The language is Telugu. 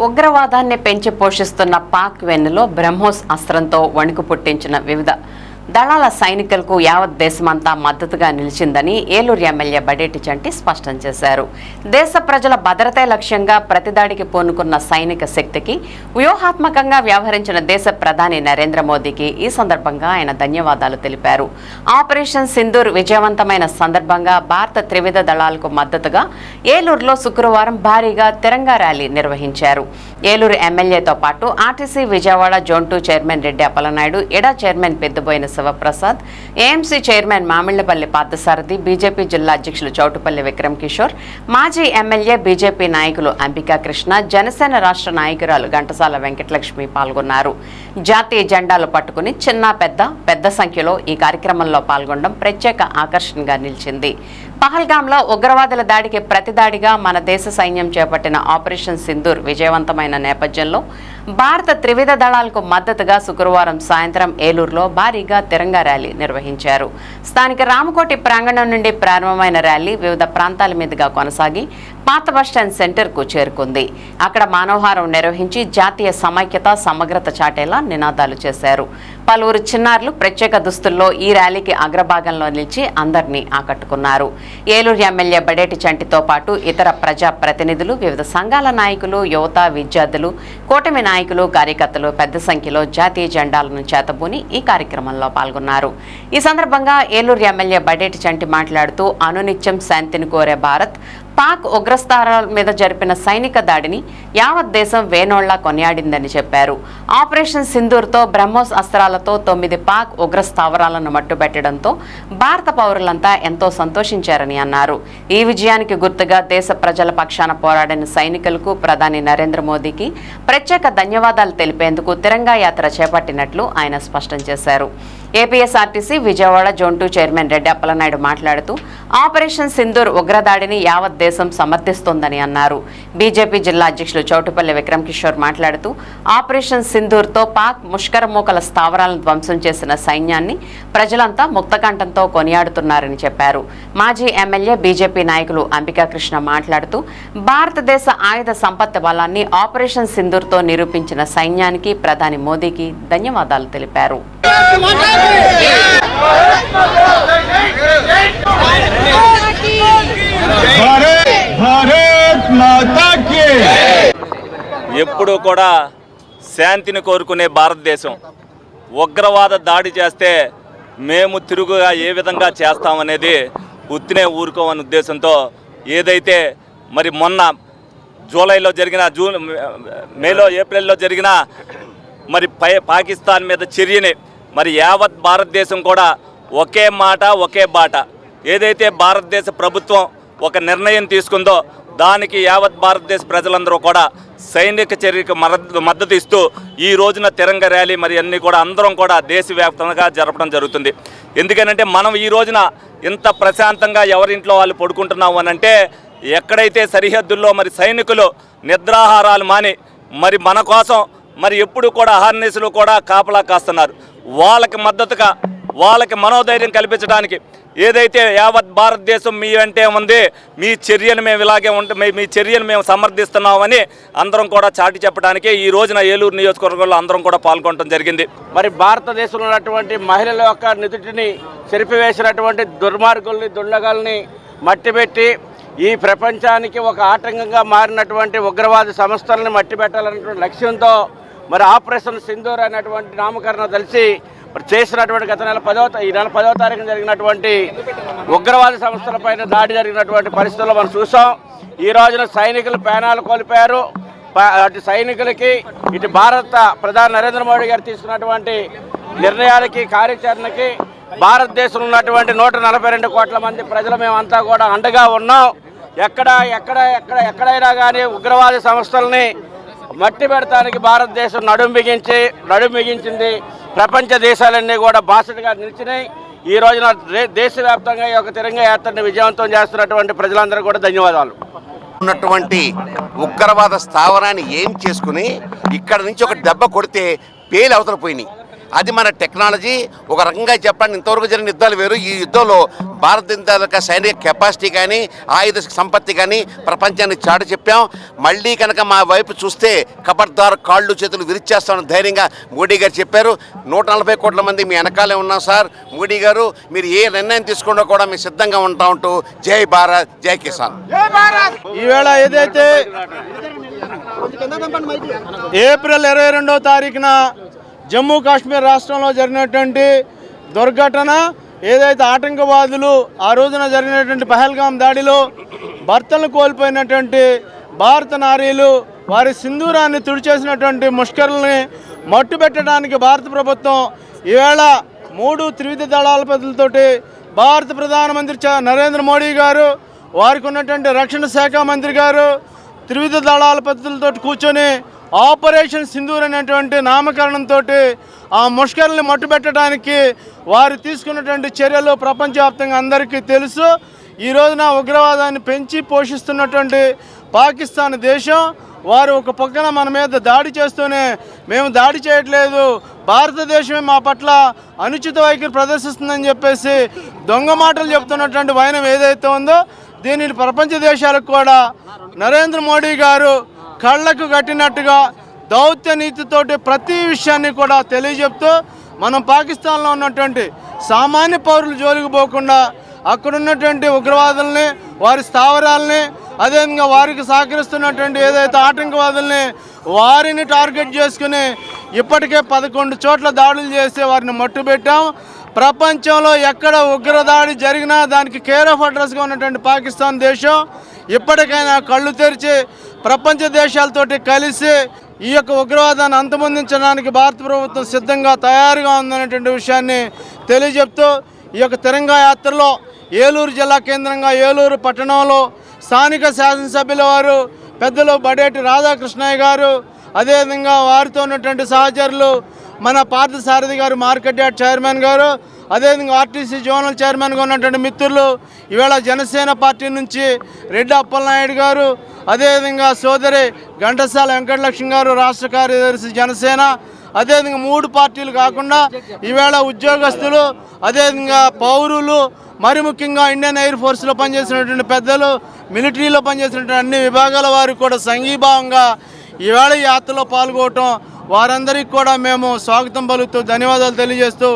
ఉగ్రవాదాన్ని పెంచి పోషిస్తున్న పాక్ వెన్నులో బ్రహ్మోస్ అస్త్రంతో వణుకు పుట్టించిన వివిధ దళాల సైనికులకు యావత్ దేశమంతా మద్దతుగా నిలిచిందని ఏలూరు ఎమ్మెల్యే బడేటి చంటి స్పష్టం చేశారు. దేశ ప్రజల భద్రతే లక్ష్యంగా ప్రతిదాడికి పూనుకున్న సైనిక శక్తికి వ్యూహాత్మకంగా వ్యవహరించిన దేశ ప్రధాని నరేంద్ర మోదీకి ఈ సందర్భంగా ఆయన ధన్యవాదాలు తెలిపారు. ఆపరేషన్ సింధూర్ విజయవంతమైన సందర్భంగా భారత త్రివిధ దళాలకు మద్దతుగా ఏలూరులో శుక్రవారం భారీగా తిరంగా ర్యాలీ నిర్వహించారు. ఏలూరు ఎమ్మెల్యేతో పాటు RTC Vijayawada zone two chairman Reddy Appalanaidu ఎడా chairman Peddaboina Sivaprasad AMC chairman Mamillapalli Parthasarathy BJP జిల్లా అధ్యక్షులు చౌటుపల్లి విక్రమ్ కిషోర్ మాజీ ఎమ్మెల్యే బీజేపీ నాయకులు అంబికా కృష్ణ జనసేన రాష్ట్ర నాయకురాలు ఘంటసాల వెంకటలక్ష్మి పాల్గొన్నారు. జాతీయ జెండాలు పట్టుకుని చిన్న పెద్ద పెద్ద సంఖ్యలో ఈ కార్యక్రమంలో పాల్గొనడం ప్రత్యేక ఆకర్షణగా నిలిచింది. పహల్గాంలో ఉగ్రవాదుల దాడికి ప్రతిదాడిగా మన దేశ సైన్యం చేపట్టిన ఆపరేషన్ సింధూర్ విజయవంతమైన నేపథ్యంలో భారత త్రివిధ దళాలకు మద్దతుగా శుక్రవారం సాయంత్రం ఏలూరులో భారీగా తిరంగా ర్యాలీ నిర్వహించారు. స్థానిక రామకోటి ప్రాంగణం నుండి ప్రారంభమైన ర్యాలీ వివిధ ప్రాంతాల మీదుగా కొనసాగి పాత బస్టాండ్ సెంటర్కు చేరుకుంది. అక్కడ మానవహారం నిర్వహించి జాతీయ సమైక్యత సమగ్రత చాటేలా నినాదాలు చేశారు. పలువురు చిన్నారులు ప్రత్యేక దుస్తుల్లో ఈ ర్యాలీకి అగ్రభాగంలో నిలిచి అందరినీ ఆకట్టుకున్నారు. ఏలూరు ఎమ్మెల్యే బడేటి చంటితో పాటు ఇతర ప్రజా ప్రతినిధులు వివిధ సంఘాల నాయకులు యువత విద్యార్థులు కూటమి నాయకులు కార్యకర్తలు పెద్ద సంఖ్యలో జాతీయ జెండాలను చేతబూని ఈ కార్యక్రమంలో పాల్గొన్నారు. ఈ సందర్భంగా ఏలూరు ఎమ్మెల్యే బడేటి చంటి మాట్లాడుతూ అనునిత్యం శాంతిని కోరే భారత్ పాక్ ఉగ్రస్థానాల మీద జరిపిన సైనిక దాడిని యావత్ దేశం వేనోళ్ళా కొనియాడిందని చెప్పారు. ఆపరేషన్ సింధూర్తో బ్రహ్మోస్ అస్త్రాలతో తొమ్మిది పాక్ ఉగ్ర స్థావరాలను మట్టుబెట్టడంతో భారత పౌరులంతా ఎంతో సంతోషించారని అన్నారు. ఈ విజయానికి గుర్తుగా దేశ ప్రజల పక్షాన పోరాడిన సైనికులకు ప్రధాని నరేంద్ర మోదీకి ప్రత్యేక ధన్యవాదాలు తెలిపేందుకు తిరంగా యాత్ర చేపట్టినట్లు ఆయన స్పష్టం చేశారు. APSRTC Vijayawada zone two chairman Reddy Appalanaidu మాట్లాడుతూ ఆపరేషన్ సింధూర్ ఉగ్రదాడిని యావత్ దేశం సమర్థిస్తోందని అన్నారు. బీజేపీ జిల్లా అధ్యక్షులు చౌటుపల్లి విక్రమ్ కిషోర్ మాట్లాడుతూ ఆపరేషన్ సింధూర్తో పాక్ ముష్కరమూకల స్థావరాలను ధ్వంసం చేసిన సైన్యాన్ని ప్రజలంతా ముక్తకంఠంతో కొనియాడుతున్నారని చెప్పారు. మాజీ ఎమ్మెల్యే బీజేపీ నాయకులు అంబికాకృష్ణ మాట్లాడుతూ భారతదేశ ఆయుధ సంపత్తి బలాన్ని ఆపరేషన్ సింధూర్తో నిరూపించిన సైన్యానికి ప్రధాని మోదీకి ధన్యవాదాలు తెలిపారు. ఎప్పుడూ కూడా శాంతిని కోరుకునే భారతదేశం. ఉగ్రవాద దాడి చేస్తే మేము తిరుగుగా ఏ విధంగా చేస్తామనేది ఉత్తినే ఊరుకోమని ఉద్దేశంతో ఏదైతే మరి మొన్న జూలైలో జరిగిన జూన్ మేలో ఏప్రిల్లో జరిగిన మరి పై పాకిస్తాన్ మీద చర్యని మరి యావత్ భారతదేశం కూడా ఒకే మాట ఒకే బాట. ఏదైతే భారతదేశ ప్రభుత్వం ఒక నిర్ణయం తీసుకుందో దానికి యావత్ భారతదేశ ప్రజలందరూ కూడా సైనిక చర్యకు మద్దతు ఇస్తూ ఈ రోజున తిరంగ ర్యాలీ మరి అన్నీ కూడా అందరం కూడా దేశవ్యాప్తంగా జరపడం జరుగుతుంది. ఎందుకనంటే మనం ఈ రోజున ఇంత ప్రశాంతంగా ఎవరింట్లో వాళ్ళు పడుకుంటున్నాము అని అంటే ఎక్కడైతే సరిహద్దుల్లో మరి సైనికులు నిద్రాహారాలు మాని మరి మన కోసం మరి ఎప్పుడు కూడా అహర్నిశలు కూడా కాపలా కాస్తున్నారు. వాళ్ళకి మద్దతుగా వాళ్ళకి మనోధైర్యం కల్పించడానికి. ఏదైతే యావత్ భారతదేశం మీ వెంటే ఉంది మీ చర్యను మేము ఇలాగే ఉంటే మీ- మీ చర్యను మేము సమర్థిస్తున్నామని అందరం కూడా చాటి చెప్పడానికి ఈ రోజున ఏలూరు నియోజకవర్గంలో అందరం కూడా పాల్గొనడం జరిగింది. మరి భారతదేశంలో ఉన్నటువంటి మహిళల యొక్క నిధుటిని చెరిపివేసినటువంటి దుర్మార్గుల్ని దుండగాల్ని మట్టిపెట్టి ఈ ప్రపంచానికి ఒక ఆటంకంగా మారినటువంటి ఉగ్రవాద సంస్థలను మట్టిపెట్టాలన్నటువంటి లక్ష్యంతో మరి ఆపరేషన్ సింధూర్ అనేటువంటి నామకరణం తెలిసి మరి చేసినటువంటి గత నెల పదవ ఈ నెల పదవ తారీఖున జరిగినటువంటి ఉగ్రవాద సంస్థలపైన దాడి జరిగినటువంటి పరిస్థితుల్లో మనం చూసాం. ఈ రోజున సైనికులు ప్రాణాలు కోల్పోయారు. అటు సైనికులకి ఇటు భారత ప్రధాని నరేంద్ర మోడీ గారు తీసుకున్నటువంటి నిర్ణయాలకి కార్యాచరణకి భారతదేశంలో ఉన్నటువంటి నూట నలభై రెండు కోట్ల మంది ప్రజలు మేమంతా కూడా అండగా ఉన్నాం. ఎక్కడ ఎక్కడ ఎక్కడ ఎక్కడైనా కానీ ఉగ్రవాద సంస్థల్ని మట్టి పెడతానికి భారతదేశం నడుం బిగించి నడుం బిగించింది. ప్రపంచ దేశాలన్నీ కూడా బాసటగా నిలిచినాయి. ఈ రోజున దేశవ్యాప్తంగా ఈ యొక్క తిరంగ యాత్రని విజయవంతం చేస్తున్నటువంటి ప్రజలందరూ కూడా ధన్యవాదాలు. ఉన్నటువంటి ఉగ్రవాద స్థావరాన్ని ఏం చేసుకుని ఇక్కడ నుంచి ఒక దెబ్బ కొడితే పేలు అవతల పోయినాయి. అది మన టెక్నాలజీ. ఒక రకంగా చెప్పండి ఇంతవరకు జరిగిన యుద్ధాలు వేరు. ఈ యుద్ధంలో భారతదేశ యొక్క సైనిక కెపాసిటీ కానీ ఆయుధ సంపత్తి కానీ ప్రపంచాన్ని చాటు చెప్పాం. మళ్ళీ కనుక మా వైపు చూస్తే కబర్దార్ కాళ్ళు చేతులు విరిచేస్తామని ధైర్యంగా మోడీ గారు చెప్పారు. నూట నలభై కోట్ల మంది మీ వెనకాలే ఉన్నాం సార్. మోడీ గారు మీరు ఏ నిర్ణయం తీసుకున్నా కూడా మేము సిద్ధంగా ఉంటా ఉంటూ జై భారత్ జై కిసాన్. ఈవేళ ఏదైతే ఏప్రిల్ ఇరవై రెండవ తారీఖున జమ్మూ కాశ్మీర్ రాష్ట్రంలో జరిగినటువంటి దుర్ఘటన ఏదైతే ఆటంకవాదులు ఆ రోజున జరిగినటువంటి పహల్గాం దాడిలో భర్తలను కోల్పోయినటువంటి భారత నారీలు వారి సింధూరాన్ని తుడిచేసినటువంటి ముష్కరుల్ని మట్టుబెట్టడానికి భారత ప్రభుత్వం ఈవేళ మూడు త్రివిధ దళాల పెద్దలతోటి భారత ప్రధానమంత్రి చ- నరేంద్ర మోడీ గారు వారికి ఉన్నటువంటి రక్షణ శాఖ మంత్రి గారు త్రివిధ దళాల పద్ధతులతో కూర్చొని ఆపరేషన్ సింధూర్ అనేటువంటి నామకరణంతో ఆ ముష్కర్ని మట్టుబెట్టడానికి వారు తీసుకున్నటువంటి చర్యలు ప్రపంచవ్యాప్తంగా అందరికీ తెలుసు. ఈ రోజున ఉగ్రవాదాన్ని పెంచి పోషిస్తున్నటువంటి పాకిస్తాన్ దేశం వారు ఒక పక్కన మన మీద దాడి చేస్తూనే మేము దాడి చేయట్లేదు. భారతదేశమే మా పట్ల అనుచిత వైఖరి ప్రదర్శిస్తుందని చెప్పేసి దొంగ మాటలు చెప్తున్నటువంటి వైనం ఏదైతే ఉందో దీనిని ప్రపంచ దేశాలకు కూడా నరేంద్ర మోడీ గారు కళ్ళకు కట్టినట్టుగా దౌత్య నీతితోటి ప్రతి విషయాన్ని కూడా తెలియజెప్తూ మనం పాకిస్తాన్లో ఉన్నటువంటి సామాన్య పౌరులు జోలికి పోకుండా అక్కడ ఉన్నటువంటి ఉగ్రవాదుల్ని వారి స్థావరాలని అదేవిధంగా వారికి సహకరిస్తున్నటువంటి ఏదైతే ఆటంకవాదుల్ని వారిని టార్గెట్ చేసుకుని ఇప్పటికే పదకొండు చోట్ల దాడులు చేసి వారిని మట్టుబెట్టాం. ప్రపంచంలో ఎక్కడ ఉగ్రదాడి జరిగినా దానికి కేర్ ఆఫ్ అడ్రస్గా ఉన్నటువంటి పాకిస్తాన్ దేశం ఇప్పటికైనా కళ్ళు తెరిచి ప్రపంచ దేశాలతోటి కలిసి ఈ యొక్క ఉగ్రవాదాన్ని అంతమొందించడానికి భారత ప్రభుత్వం సిద్ధంగా తయారుగా ఉందనేటువంటి విషయాన్ని తెలియజెప్తూ ఈ యొక్క తిరంగా యాత్రలో ఏలూరు జిల్లా కేంద్రంగా ఏలూరు పట్టణంలో స్థానిక శాసనసభ్యుల వారు పెద్దలు బడేటి రాధాకృష్ణయ్య గారు అదేవిధంగా వారితో ఉన్నటువంటి సహచరులు మన పార్థ సారథి గారు మార్కెట్ యార్డ్ చైర్మన్ గారు అదేవిధంగా ఆర్టీసీ జోనల్ చైర్మన్గా ఉన్నటువంటి మిత్రులు ఈవేళ జనసేన పార్టీ నుంచి రెడ్డి అప్పలనాయుడు గారు అదేవిధంగా సోదరి ఘంటసాల వెంకటలక్ష్మి గారు రాష్ట్ర కార్యదర్శి జనసేన అదేవిధంగా మూడు పార్టీలు కాకుండా ఈవేళ ఉద్యోగస్తులు అదేవిధంగా పౌరులు మరి ముఖ్యంగా ఇండియన్ ఎయిర్ ఫోర్స్లో పనిచేసినటువంటి పెద్దలు మిలిటరీలో పనిచేసినటువంటి అన్ని విభాగాల వారు కూడా సంఘీభావంగా ఈవేళ ఈ యాత్రలో పాల్గొనటం వారందరికీ కూడా మేము స్వాగతం పలుకుతూ ధన్యవాదాలు తెలియజేస్తూ